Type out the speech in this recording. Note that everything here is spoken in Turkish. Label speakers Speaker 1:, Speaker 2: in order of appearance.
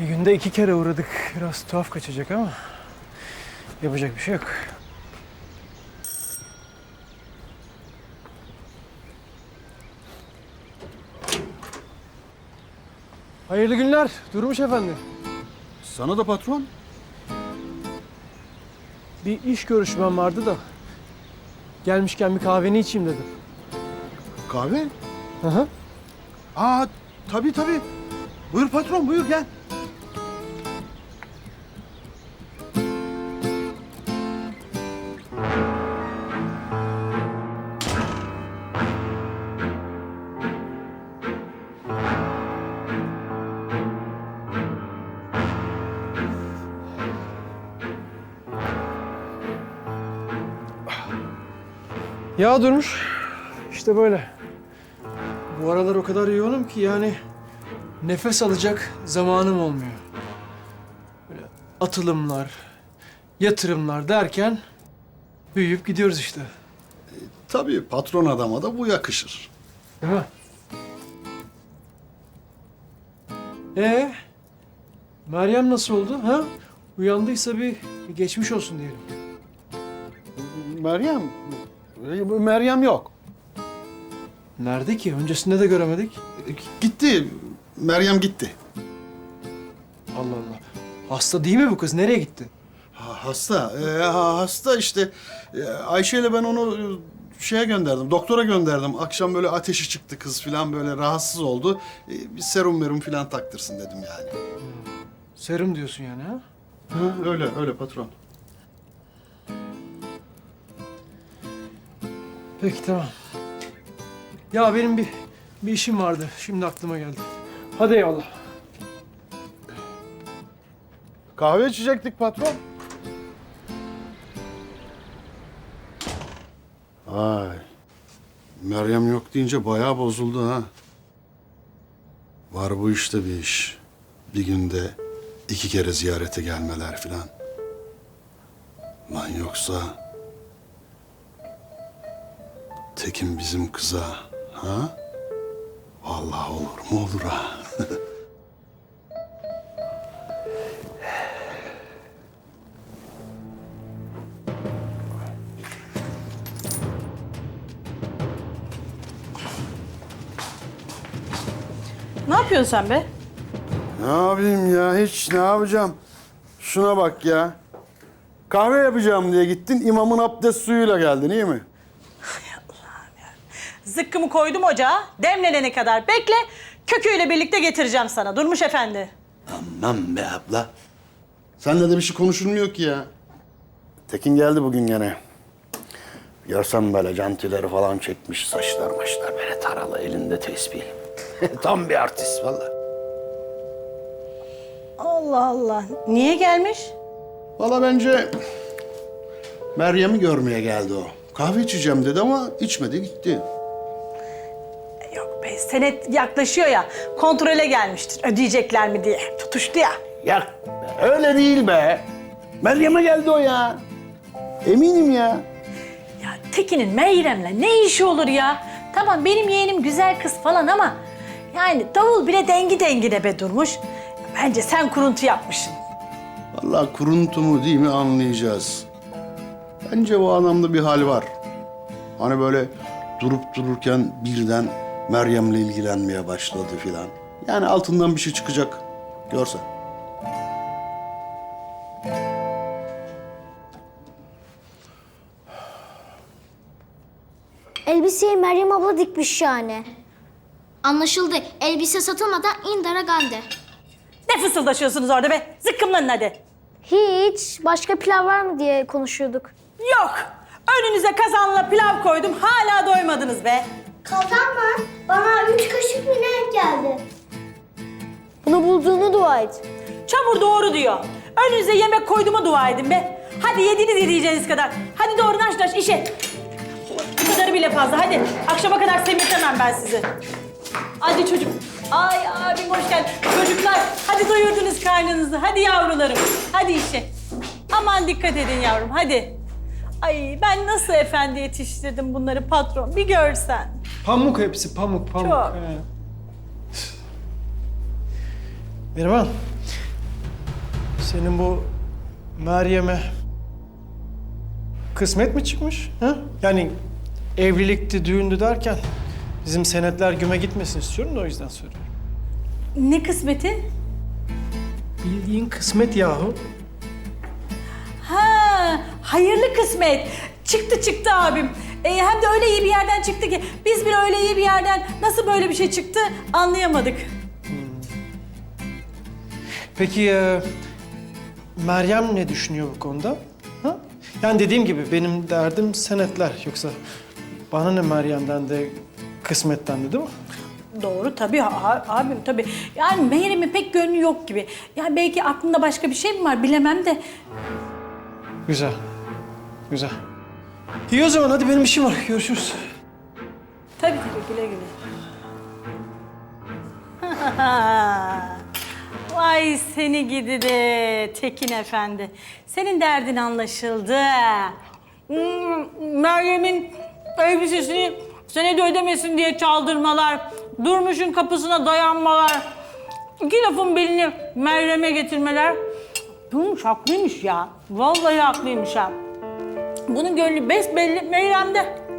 Speaker 1: Bir günde iki kere uğradık. Biraz tuhaf kaçacak ama yapacak bir şey yok. Hayırlı günler Durmuş Efendi.
Speaker 2: Sana da patron.
Speaker 1: Bir iş görüşmem vardı da. Gelmişken bir kahveni içeyim dedim.
Speaker 2: Kahve?
Speaker 1: Hı hı.
Speaker 2: Aa tabii tabii. Buyur patron buyur gel.
Speaker 1: Ya Durmuş, işte böyle. Bu aralar o kadar yoğunum ki yani nefes alacak zamanım olmuyor. Böyle atılımlar, yatırımlar derken büyüyüp gidiyoruz işte.
Speaker 2: Tabii patron adama da bu yakışır.
Speaker 1: Değil mi? Ee, Meryem nasıl oldu ha? Uyandıysa bir, bir geçmiş olsun diyelim.
Speaker 2: Meryem, e, Meryem yok.
Speaker 1: Nerede ki? Öncesinde de göremedik.
Speaker 2: E, Gitti. Meryem gitti.
Speaker 1: Allah Allah. Hasta değil mi bu kız? Nereye gitti?
Speaker 2: Ha, hasta. E, ha, hasta işte. E, Ayşe ile ben onu e, şeye gönderdim. Doktora gönderdim. Akşam böyle ateşi çıktı kız falan böyle rahatsız oldu. E, bir serum merum falan taktırsın dedim yani.
Speaker 1: Serum diyorsun yani ha?
Speaker 2: Ha, öyle öyle patron.
Speaker 1: Peki tamam. Ya benim bir bir işim vardı. Şimdi aklıma geldi. Hadi eyvallah.
Speaker 2: Kahve içecektik patron. Ay. Meryem yok deyince bayağı bozuldu ha. Var bu işte bir iş. Bir günde iki kere ziyarete gelmeler filan. Lan yoksa... Tekin bizim kıza, ha? Vallahi olur mu olur ha.
Speaker 3: Ne yapıyorsun sen be?
Speaker 2: Ne yapayım ya? Hiç ne yapacağım? Şuna bak ya. Kahve yapacağım diye gittin, imamın abdest suyuyla geldin, iyi mi?
Speaker 3: Zıkkımı koydum ocağa. Demlenene kadar bekle. Köküyle birlikte getireceğim sana. Durmuş efendi.
Speaker 2: Aman be abla. Seninle de bir şey konuşulmuyor ki ya. Tekin geldi bugün gene. Görsem böyle cantileri falan çekmiş, saçlar maçlar böyle taralı, elinde tesbih. Tam bir artist vallahi.
Speaker 3: Allah Allah. Niye gelmiş?
Speaker 2: Valla bence Meryem'i görmeye geldi o. Kahve içeceğim dedi ama içmedi gitti.
Speaker 3: Senet yaklaşıyor ya. Kontrole gelmiştir. Ödeyecekler mi diye. Tutuştu ya.
Speaker 2: Ya öyle değil be. Meryem'e geldi o ya. Eminim ya.
Speaker 3: Ya Tekin'in Meyrem'le ne işi olur ya? Tamam benim yeğenim güzel kız falan ama... Yani davul bile dengi dengine be Durmuş. Bence sen kuruntu yapmışsın.
Speaker 2: Vallahi kuruntu mu değil mi anlayacağız. Bence bu adamda bir hal var. Hani böyle durup dururken birden Meryem'le ilgilenmeye başladı filan. Yani altından bir şey çıkacak. Görsen.
Speaker 4: Elbiseyi Meryem abla dikmiş yani.
Speaker 5: Anlaşıldı. Elbise satılmadan indara gande.
Speaker 3: Ne fısıldaşıyorsunuz orada be? Zıkkımlanın hadi.
Speaker 4: Hiç. Başka pilav var mı diye konuşuyorduk.
Speaker 3: Yok. Önünüze kazanla pilav koydum. Hala doymadınız be.
Speaker 4: Kazan mı? Bana üç kaşık mı ne geldi? Bunu bulduğunu dua et.
Speaker 3: Çamur doğru diyor. Önünüze yemek koyduğuma dua edin be. Hadi yediniz yediğiniz kadar. Hadi doğru naş naş işe. Bu kadarı bile fazla. Hadi akşama kadar semirtemem ben sizi. Hadi çocuk. Ay abim hoş geldin. Çocuklar hadi doyurdunuz karnınızı. Hadi yavrularım. Hadi işe. Aman dikkat edin yavrum hadi. Ay ben nasıl efendi yetiştirdim bunları patron bir görsen.
Speaker 1: Pamuk hepsi pamuk pamuk.
Speaker 3: Çok.
Speaker 1: He. Mirvan, Senin bu Meryem'e kısmet mi çıkmış? Ha? Yani evlilikti, düğündü derken bizim senetler güme gitmesin istiyorum da o yüzden soruyorum.
Speaker 3: Ne kısmeti?
Speaker 1: Bildiğin kısmet yahu.
Speaker 3: Ha, hayırlı kısmet. Çıktı çıktı abim. E, hem de öyle iyi bir yerden çıktı ki biz bile öyle iyi bir yerden nasıl böyle bir şey çıktı anlayamadık.
Speaker 1: Peki e, Meryem ne düşünüyor bu konuda? Ha? Yani dediğim gibi benim derdim senetler. Yoksa bana ne Meryem'den de kısmetten de değil mi?
Speaker 3: Doğru tabii abim tabii. Yani Meryem'in pek gönlü yok gibi. Yani belki aklında başka bir şey mi var bilemem de.
Speaker 1: Güzel. Güzel. İyi o zaman hadi benim işim var. Görüşürüz.
Speaker 3: Tabii tabii güle güle. Vay seni gidi de Tekin Efendi. Senin derdin anlaşıldı. Hmm, Meryem'in elbisesini senede ödemesin diye çaldırmalar. Durmuş'un kapısına dayanmalar. İki lafın belini Meryem'e getirmeler. Durmuş haklıymış ya. Vallahi haklıymış ha. Bunun gönlü besbelli Meyrem'de.